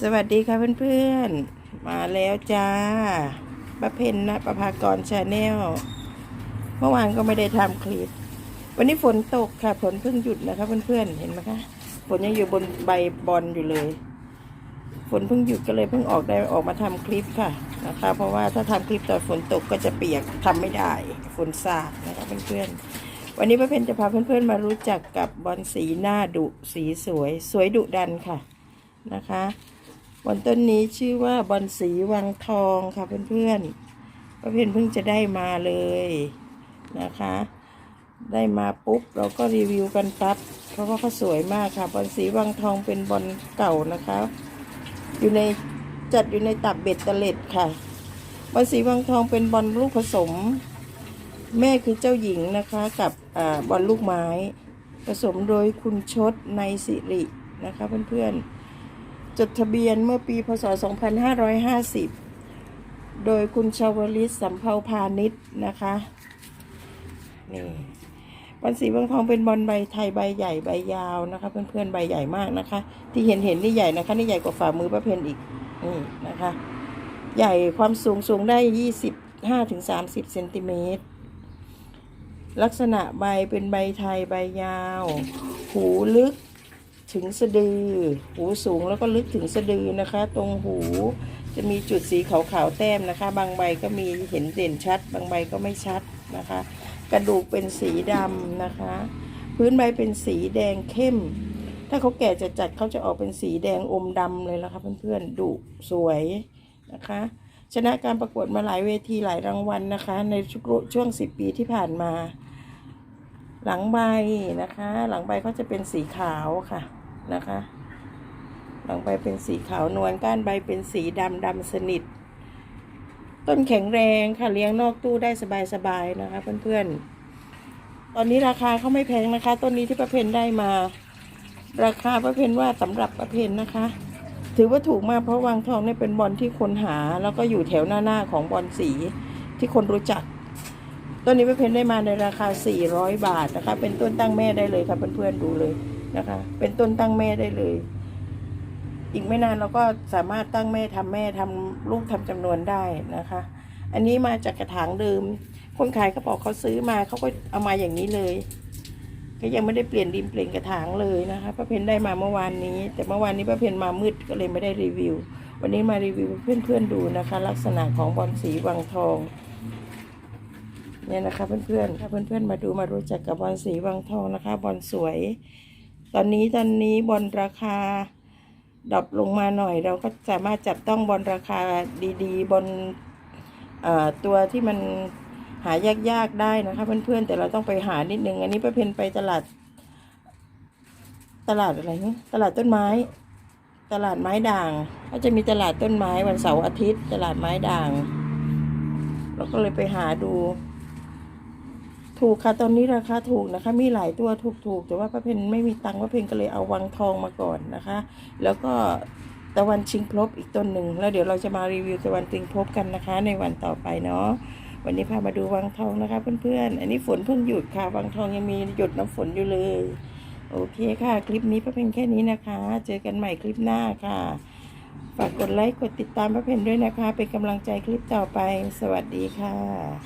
สวัสดีค่ะเพื่อนๆ มาแล้วจ้าประเพณนะประภากรชาแนล เมื่อวานก็ไม่ได้ทำคลิป วันนี้ฝนตกค่ะ ฝนเพิ่งหยุดนะคะเพื่อนๆ เห็นไหมคะ ฝนยังอยู่บนใบบอลอยู่เลย ฝนเพิ่งหยุดก็เลยเพิ่งออกได้ออกมาทำคลิปค่ะนะคะ เพราะว่าถ้าทำคลิปตอนฝนตกก็จะเปียกทำไม่ได้ ฝนสาดนะคะเพื่อนๆ วันนี้ป้าเพนจะพาเพื่อนๆ มารู้จักกับบอลสีหน้าดุสีสวย สวยดุดันค่ะ นะคะ บอลต้นนี้ชื่อว่าบอลสีวังทองค่ะเพื่อนๆป้าเพนเพิ่งจะได้มาเลยนะคะ ได้มาปุ๊บเราก็รีวิวกันปั๊บเพราะว่าเขาสวยมากค่ะบอลสีวังทองเป็นบอลเก่านะคะ อยู่ในจัดอยู่ในตับเบ็ดเล็ดค่ะบอลสีวังทองเป็นบอลลูกผสม แม่คือเจ้าหญิงนะคะกับอบอลลูกไม้ ผสมโดยคุณชดในสิรินะคะเพื่อนๆ จดทะเบียนเมื่อปีพศ 2550 โดยคุณชาวลิตสัมภาพาณิชย์นะคะนี่บอลสีบางทองเป็นบอลใบไทยใบใหญ่ใบยาวนะคะ เพื่อนๆใบใหญ่มากนะคะ ที่เห็นเห็นนี่ใหญ่นะคะ นี่ใหญ่กว่าฝ่ามือประเพนอีกนี่นะคะ ใหญ่ความสูงสูงได้ 25ถึง30เซนติเมตรลักษณะใบเป็นใบไทยใบยาว หูลึก ถึงสะดือ หูสูงแล้วก็ลึกถึงสะดือนะคะ ตรงหูจะมีจุดสีขาวๆแต้มนะคะ บางใบก็มีเห็นเด่นชัด บางใบก็ไม่ชัดนะคะ กระดูกเป็นสีดำนะคะ พื้นใบเป็นสีแดงเข้ม ถ้าเขาแก่จะจัดเขาจะออกเป็นสีแดงอมดำเลยนะคะเพื่อนๆดุสวยนะคะ ชนะการประกวดมาหลายเวทีหลายรางวัลนะคะ ในช่วงสิบปีที่ผ่านมา หลังใบนะคะ หลังใบก็จะเป็นสีขาวค่ะ นะคะหลังใบเป็นสีขาวนวลก้านใบเป็นสีดำดำสนิท ต้นแข็งแรงค่ะเลี้ยงนอกตู้ได้สบายๆนะคะ เพื่อนๆ ตอนนี้ราคาเขาไม่แพงนะคะ ต้นนี้ที่ประเพณได้มา ราคาประเพณว่าสำหรับประเพณนะคะ ถือว่าถูกมากเพราะวางทองเนี่ยเป็นบอลที่คนหา แล้วก็อยู่แถวหน้าๆของบอลสีที่คนรู้จัก ต้นนี้ประเพณได้มาในราคา 400 บาทนะคะ เป็นต้นตั้งแม่ได้เลยค่ะเพื่อนๆดูเลย นะคะ เป็นต้นตั้งแม่ได้เลย อีกไม่นานเราก็สามารถตั้งแม่ทำแม่ทำลูกทำจำนวนได้นะคะ อันนี้มาจากกระถางเดิม คนขายเขาบอกเขาซื้อมาเขาก็เอามาอย่างนี้เลยก็ยังไม่ได้เปลี่ยนดินเปลี่ยนกระถางเลยนะคะป้าเพนได้มาเมื่อวานนี้ แต่เมื่อวานนี้ป้าเพนมามืดก็เลยไม่ได้รีวิว วันนี้มารีวิวเพื่อนๆดูนะคะ ลักษณะของบอลสีวังทองเนี่ยนะคะเพื่อนๆถ้าเพื่อนๆมาดูมารู้จักกับบอลสีวังทองนะคะบอลสวย ตอนนี้ตอนนี้บอลราคาดรอปลงมาหน่อย เราก็สามารถจับต้องบอลราคาดีๆบอลตัวที่มันหายากๆได้นะคะเพื่อนๆแต่เราต้องไปหานิดนึง อันนี้ป้าเพนไปตลาด ตลาดอะไรเนี่ยตลาดต้นไม้ ตลาดไม้ด่างก็จะมีตลาดต้นไม้วันเสาร์อาทิตย์ ตลาดไม้ด่าง เราก็เลยไปหาดู ถูกค่ะตอนนี้ราคาถูกนะคะ มีหลายตัวถูกๆแต่ว่าป้าเพนไม่มีตังค์ป้าเพนก็เลยเอาวังทองมาก่อนนะคะ แล้วก็ตะวันชิงพลบอีกต้นหนึ่งแล้วเดี๋ยวเราจะมารีวิวตะวันชิงพลบกันนะคะ ในวันต่อไปเนาะวันนี้พามาดูวังทองนะคะเพื่อนๆ อันนี้ฝนเพิ่งหยุดค่ะวังทองยังมีหยดน้ำฝนอยู่เลย โอเคค่ะ คลิปนี้ป้าเพนแค่นี้นะคะ เจอกันใหม่คลิปหน้าค่ะฝากกดไลค์กดติดตามป้าเพนด้วยนะคะ เป็นกำลังใจคลิปต่อไป สวัสดีค่ะ